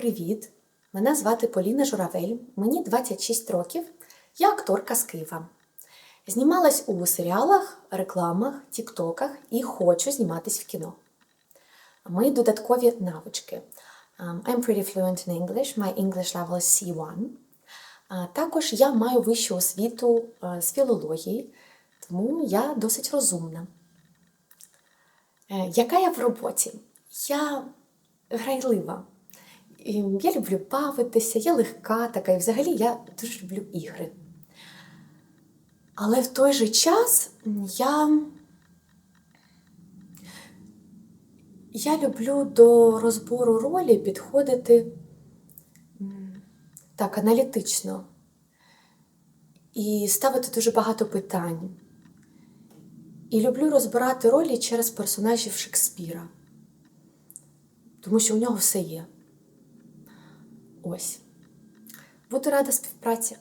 Привіт! Мене звати Поліна Журавель, мені 26 років, я акторка з Києва. Знімалась у серіалах, рекламах, тіктоках і хочу зніматись в кіно. Мої додаткові навички. Um, I'm pretty fluent in English, my English level is C1. Також я маю вищу освіту е, з філології, тому я досить розумна. Е, Яка я в роботі? Я грайлива. І Я люблю бавитися, я легка така, і взагалі я дуже люблю ігри. Але в той же час я, я люблю до розбору ролі підходити так аналітично і ставити дуже багато питань. І люблю розбирати ролі через персонажів Шекспіра, тому що у нього все є. Ось. Буду рада співпраці.